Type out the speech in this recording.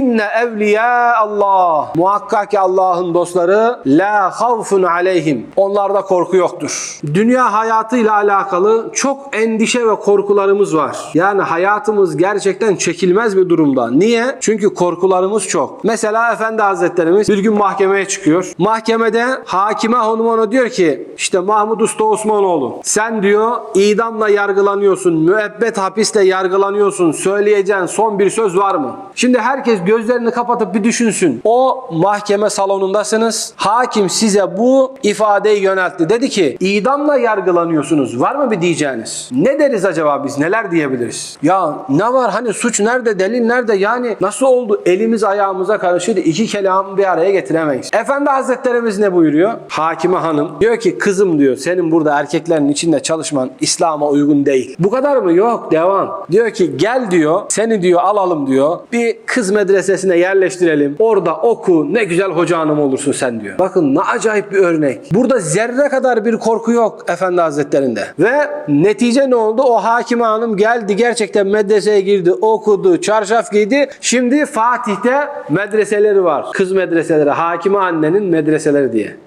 inne evliya Allah. Muhakkak ki Allah'ın dostları la havfun aleyhim. Onlarda korku yoktur. Dünya hayatıyla alakalı çok endişe ve korkularımız var. Yani hayatımız gerçekten çekilmez bir durumda. Niye? Çünkü korkularımız çok. Mesela Efendi Hazretlerimiz bir gün mahkemeye çıkıyor. Mahkemede hakime hanım ona diyor ki işte Mahmud Usta Osmanoğlu sen diyor idamla yargılanıyorsun, müebbet hapisle yargılanıyorsun. Söyleyeceğin son bir söz var mı? Şimdi herkes gözlerini kapatıp bir düşünsün. O mahkeme salonundasınız. Hakim size bu ifadeyi yöneltti. Dedi ki idamla yargılanıyorsunuz. Var mı bir diyeceğiniz? Ne deriz acaba biz? Neler diyebiliriz? Ya ne var? Hani suç nerede? Delil nerede? Yani nasıl oldu? Elimiz ayağımıza karışırdı. İki kelamı bir araya getiremeyiz. Efendi Hazretlerimiz ne buyuruyor? Hakime hanım diyor ki kızım diyor senin burada erkeklerin içinde çalışman İslam'a uygun değil. Bu kadar mı? Yok. Devam. Diyor ki gel diyor seni diyor alalım diyor. Bir kız medresesine yerleştirelim. Orada oku. Ne güzel hoca hanım olursun sen diyor. Bakın ne acayip bir örnek. Burada zerre kadar bir korku yok Efendi Hazretlerinde. Ve netice ne oldu? O hakime hanım geldi gerçekten medreseye girdi, okudu, çarşaf giydi. Şimdi Fatih'te medreseleri var. Kız medreseleri, hakime annenin medreseleri diye.